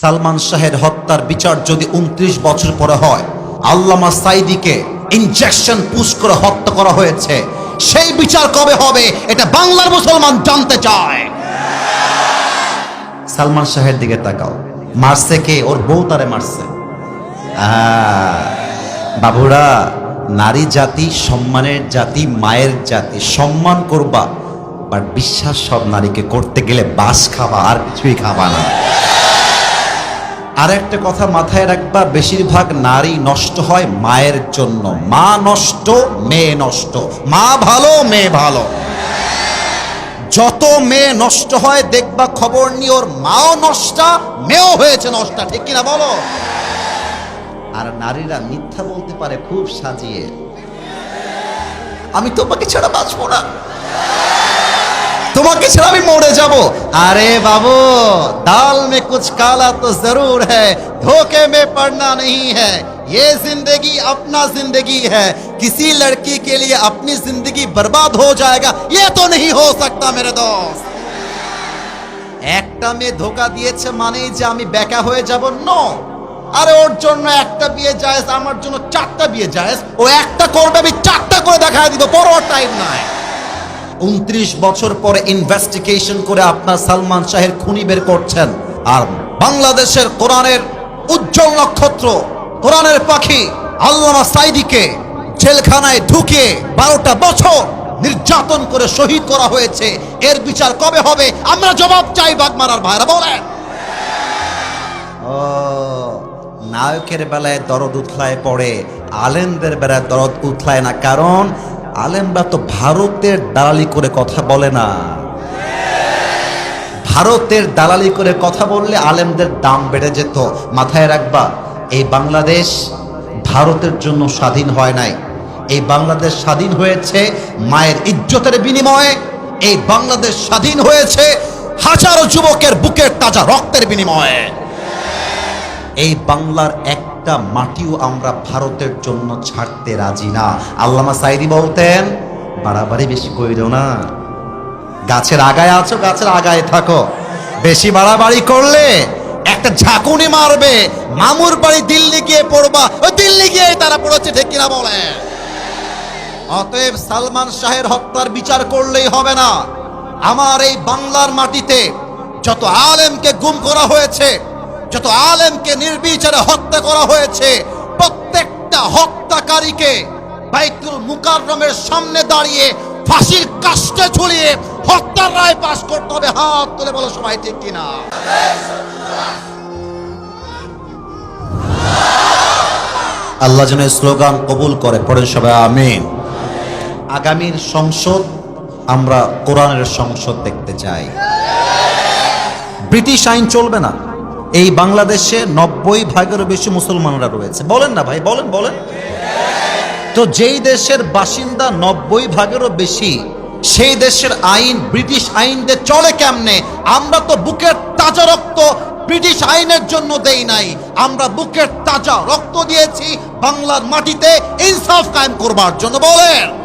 সালমান শাহের হত্যার বিচার যদি উনত্রিশ বছর পরে হয়, আল্লামা সাইদিকে ইনজেকশন পুশ করে হত্যা করা হয়েছে। সেই বিচার কবে হবে, এটা বাংলার মুসলমান জানতে চায়। সালমান শাহের দিকে তাকাও। মারছে কে? ওর বউ তারে মারছে। বাবুরা, নারী জাতি, সম্মানের জাতি, মায়ের জাতি, সম্মান করবা বাট বিশ্বাস সব নারীকে করতে গেলে বাস খাবা, আর কিছুই খাবা না। আর একটা কথা মাথায় রাখবা, বেশিরভাগ নারী নষ্ট হয় মায়ের জন্য। মা নষ্ট, মেয়ে নষ্ট। মা ভালো, মেয়ে ভালো। যত মেয়ে নষ্ট হয়, দেখবা খবর নিয়ে ওর মাও নষ্টা, মেয়েও হয়েছে নষ্টা। ঠিক কিনা বলো? আর নারীরা মিথ্যা বলতে পারে খুব সাজিয়ে। আমি তোমাকে ছাড়া বাঁচবো না। তোমাকে ছাড়া আমি মরে যাব আরে বাবু दाल में कुछ काला तो जरूर है धोखे में पड़ना नहीं है ये जिंदगी अपना जिंदगी है किसी लड़की के लिए अपनी जिंदगी बर्बाद हो जाएगा ये तो नहीं हो सकता मेरे दोस्त একটা মেয়ে ধোকা দিয়েছে মানেই যে আমি বেকা হয়ে যাব নো আরে ওর জন্য একটা বিয়ে জায়েজ আমার জন্য চারটা বিয়ে জায়েজ ও একটা করবে আমি চারটা করে দেখায় দিব বড় টাইম নাই উনত্রিশ বছর পরে ইনভেস্টিগেশন করে আপনার সালমান শাহের খুনি বের করছেন। আর বাংলাদেশের কোরআনের উজ্জ্বল নক্ষত্র, কোরআনের পাখি, আল্লামা সাইদিকে জেলখানায় ঢুকে বারোটা বছর নির্যাতন করে শহীদ করা হয়েছে। এর বিচার কবে হবে? আমরা জবাব চাই বাগমারার ভাইরা, বলেন। নায়কের বেলায় দরদ উথলায় পড়ে, আলেমদের বেলায় দরদ উথলায় না। কারণ আলেমরা তো ভারতের দালালি করে কথা বলে না। ভারতের দালালি করে কথা বললে আলেমদের দাম বেড়ে যেত। মাথায় রাখবা, এই বাংলাদেশ ভারতের জন্য স্বাধীন হয় নাই। এই বাংলাদেশ স্বাধীন হয়েছে মায়ের ইজ্জতের বিনিময়ে। এই বাংলাদেশ স্বাধীন হয়েছে হাজারো যুবকের বুকের তাজা রক্তের বিনিময়ে। এই বাংলার একটা মাটিও আমরা ভারতের জন্য ছাড়তে রাজি না। আল্লামা সাইদি বলতেন, বাড়াবাড়ি বেশি কইরো না। গাছের আগায় আছো, গাছের আগায় থাকো। বেশি বাড়াবাড়ি করলে একটা ঝাঁকুনি মারবে। মামুর বাড়ি দিল্লি গিয়ে পড়বা। ওই দিল্লি গিয়ে তারা পড়েছে, ঠিক কিনা বলে অতএব সালমান শাহের হত্যার বিচার করলেই হবে না। আমার এই বাংলার মাটিতে যত আলেমকে গুম করা হয়েছে যত আলেমকে নির্বিচারে হত্যা করা হয়েছে, প্রত্যেকটা হত্যাকারীকে বাইতুল মুকাররমের সামনে দাঁড়িয়ে ফাঁসির কাষ্টে ঝুলিয়ে হত্যার রায় পাশ করতে হবে। হাত তুলে বলো সবাই ঠিক কিনা? আল্লাহ যেন স্লোগান কবুল করে। পড়েন সবাই, আমিন। আগামীর সংসদ আমরা কোরআনের সংসদ দেখতে চাই। ব্রিটিশ আইন চলবে না। এই বাংলাদেশে নব্বই ভাগেরও বেশি মুসলমানরা রয়েছে। বলেন না ভাই, বলেন বলেন। তো যেই দেশের বাসিন্দা নব্বই ভাগেরও বেশি, সেই দেশের আইন, ব্রিটিশ আইন দিয়ে চলে কেমনে, আমরা তো বুকের তাজা রক্ত ব্রিটিশ আইনের জন্য দেই নাই। আমরা বুকের তাজা রক্ত দিয়েছি বাংলার মাটিতে, ইনসাফ কায়েম করবার জন্য। বলেন।